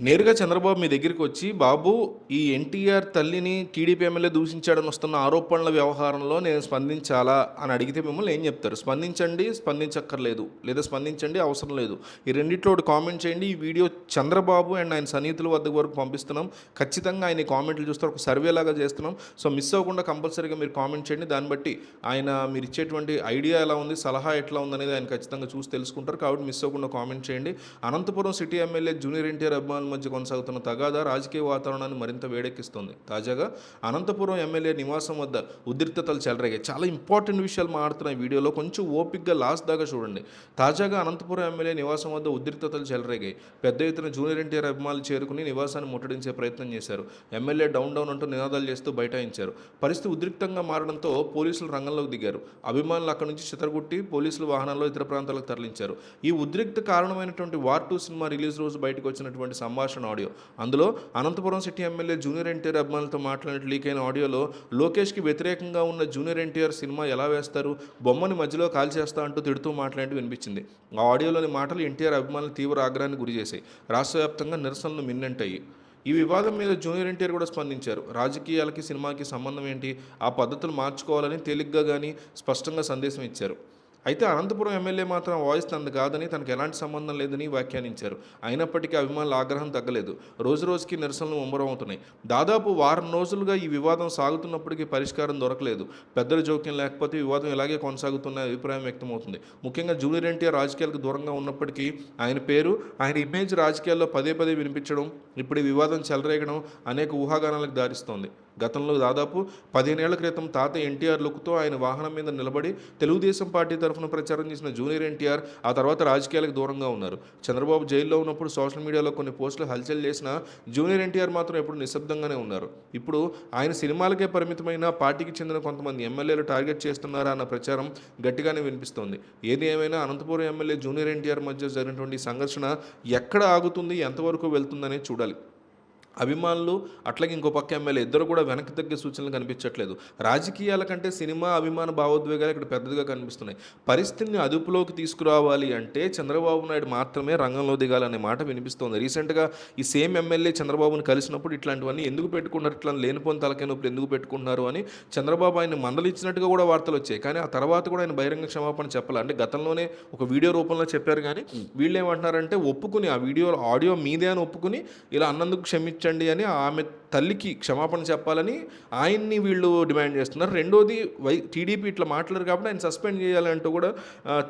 నేరుగా చంద్రబాబు మీ దగ్గరికి వచ్చి బాబు ఈ ఎన్టీఆర్ తల్లిని టీడీపీ ఎమ్మెల్యే దూషించాడని వస్తున్న ఆరోపణల వ్యవహారంలో నేను స్పందించాలా? అని అడిగితే మిమ్మల్ని ఏం చెప్తారు? స్పందించండి స్పందించక్కర్లేదు లేదా స్పందించండి అవసరం లేదు. ఈ రెండిట్లో ఒకటి కామెంట్ చేయండి. ఈ వీడియో చంద్రబాబు అండ్ ఆయన సన్నిహితుల వద్ద వరకు పంపిస్తున్నాం. ఖచ్చితంగా ఆయన కామెంట్లు చూస్తారు. ఒక సర్వేలాగా చేస్తున్నాం. సో మిస్ అవ్వకుండా కంపల్సరీగా మీరు కామెంట్ చేయండి. దాన్ని బట్టి ఆయన మీరు ఇచ్చేటువంటి ఐడియా ఎలా ఉంది? సలహా ఎట్లా ఉందనేది ఆయన ఖచ్చితంగా చూసి తెలుసుకుంటారు. కాబట్టి మిస్ అవ్వకుండా కామెంట్ చేయండి. Anantapuram city MLA junior NTR అభిమానులు మధ్య కొనసాగుతున్న తగాదా రాజకీయ వాతావరణాన్ని మరింత వేడెక్కిస్తుంది. తాజాగా అనంతపురం ఎమ్మెల్యే నివాసం వద్ద ఉద్రిక్తతలు చెలరేగాయి. చాలా ఇంపార్టెంట్ విషయాలు మాట్లాడుతున్న వీడియోలో. కొంచెం ఓపిక్గా లాస్ట్ దాకా చూడండి. తాజాగా అనంతపురం ఎమ్మెల్యే నివాసం వద్ద ఉద్రిక్తతలు చెలరేగాయి. పెద్ద ఎత్తున జూనియర్ ఎన్టీఆర్ అభిమానులు చేరుకుని నివాసాన్ని ముట్టడించే ప్రయత్నం చేశారు. ఎమ్మెల్యే డౌన్ డౌన్ అంటూ నినాదాలు చేస్తూ బైఠాయించారు. పరిస్థితి ఉద్రిక్తంగా మారడంతో పోలీసులు రంగంలోకి దిగారు. అభిమానులు అక్కడి నుంచి చితరగొట్టి పోలీసులు వాహనాల్లో ఇతర ప్రాంతాలకు తరలించారు. ఈ ఉద్రిక్త కారణమైనటువంటి వార్ టూ సినిమా రిలీజ్ రోజు బయటకు వచ్చినటువంటి సంభాషణ ఆడియో. అందులో Anantapuram city MLA junior NTR అభిమానులతో మాట్లాడినట్టు లీక్ అయిన ఆడియోలో లోకేష్కి వ్యతిరేకంగా ఉన్న జూనియర్ ఎన్టీఆర్ సినిమా ఎలా వేస్తారు బొమ్మని మధ్యలో కాల్చేస్తా అంటూ తిడుతూ మాట్లాడినట్టు వినిపించింది. ఆ ఆడియోలోని మాటలు ఎన్టీఆర్ అభిమానులు తీవ్ర ఆగ్రహానికి గురి చేశాయి. రాష్ట్ర వ్యాప్తంగా నిరసనలు మిన్నంటాయి. ఈ వివాదం మీద జూనియర్ ఎన్టీఆర్ కూడా స్పందించారు. రాజకీయాలకి సినిమాకి సంబంధం ఏంటి ఆ పద్ధతులు మార్చుకోవాలని తేలిగ్గా కానీ స్పష్టంగా సందేశం ఇచ్చారు. అయితే అనంతపురం ఎమ్మెల్యే మాత్రం వాయిస్ తనది కాదని తనకు ఎలాంటి సంబంధం లేదని వ్యాఖ్యానించారు. అయినప్పటికీ అభిమానుల ఆగ్రహం తగ్గలేదు. రోజు రోజుకి నిరసనలు ముమ్మరమవుతున్నాయి. దాదాపు వారం రోజులుగా ఈ వివాదం సాగుతున్నప్పటికీ పరిష్కారం దొరకలేదు. పెద్దల జోక్యం లేకపోతే వివాదం ఇలాగే కొనసాగుతున్న అభిప్రాయం వ్యక్తమవుతుంది. ముఖ్యంగా జూనియర్ ఎన్టీఆర్ రాజకీయాలకు దూరంగా ఉన్నప్పటికీ ఆయన పేరు ఆయన ఇమేజ్ రాజకీయాల్లో పదే పదే వినిపించడం ఇప్పుడు వివాదం చెలరేగడం అనేక ఊహాగానాలకు దారిస్తోంది. గతంలో దాదాపు పదిహేనేళ్ళ క్రితం తాత ఎన్టీఆర్ లుక్తో ఆయన వాహనం మీద నిలబడి తెలుగుదేశం పార్టీ తరఫున ప్రచారం చేసిన జూనియర్ ఎన్టీఆర్ ఆ తర్వాత రాజకీయాలకు దూరంగా ఉన్నారు. చంద్రబాబు జైల్లో ఉన్నప్పుడు సోషల్ మీడియాలో కొన్ని పోస్టులు హల్చల్ చేసిన జూనియర్ ఎన్టీఆర్ మాత్రం ఎప్పుడు నిశ్శబ్దంగానే ఉన్నారు. ఇప్పుడు ఆయన సినిమాలకే పరిమితమైన పార్టీకి చెందిన కొంతమంది ఎమ్మెల్యేలు టార్గెట్ చేస్తున్నారా అన్న ప్రచారం గట్టిగానే వినిపిస్తోంది. ఏది ఏమైనా అనంతపురం ఎమ్మెల్యే జూనియర్ ఎన్టీఆర్ మధ్య జరిగినటువంటి సంఘర్షణ ఎక్కడ ఆగుతుంది ఎంతవరకు వెళ్తుందనే చూడాలి. అభిమానులు అట్లాగే ఇంకో పక్క ఎమ్మెల్యే ఇద్దరు కూడా వెనక్కి తగ్గే సూచనలు కనిపించట్లేదు. రాజకీయాల కంటే సినిమా అభిమాన భావోద్వేగాలు ఇక్కడ పెద్దదిగా కనిపిస్తున్నాయి. పరిస్థితిని అదుపులోకి తీసుకురావాలి అంటే చంద్రబాబు నాయుడు మాత్రమే రంగంలో దిగాలనే మాట వినిపిస్తోంది. రీసెంట్గా ఈ సేమ్ ఎమ్మెల్యే చంద్రబాబును కలిసినప్పుడు ఇట్లాంటివన్నీ ఎందుకు పెట్టుకున్నారు ఇట్లా లేనిపోని తలకైనప్పుడు ఎందుకు పెట్టుకుంటున్నారు అని చంద్రబాబు ఆయన మందలిచ్చినట్టుగా కూడా వార్తలు వచ్చాయి. కానీ ఆ తర్వాత కూడా ఆయన బహిరంగ క్షమాపణ చెప్పాలి. అంటే గతంలోనే ఒక వీడియో రూపంలో చెప్పారు కానీ వీళ్ళు ఏమంటున్నారంటే ఒప్పుకుని ఆ వీడియో ఆడియో మీదే అని ఒప్పుకుని ఇలా అన్నందుకు క్షమించండి అని ఆమె తల్లికి క్షమాపణ చెప్పాలని ఆయన్ని వీళ్ళు డిమాండ్ చేస్తున్నారు. రెండోది వై టీడీపీ ఇట్లా మాట్లాడారు కాబట్టి ఆయన సస్పెండ్ చేయాలంటూ కూడా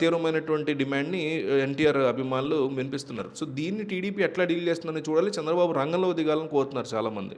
తీవ్రమైనటువంటి డిమాండ్ని ఎన్టీఆర్ అభిమానులు వినిపిస్తున్నారు. సో దీన్ని టీడీపీ ఎట్లా డీల్ చేస్తుందని చూడాలి. చంద్రబాబు రంగంలో దిగాలని కోరుతున్నారు చాలామంది.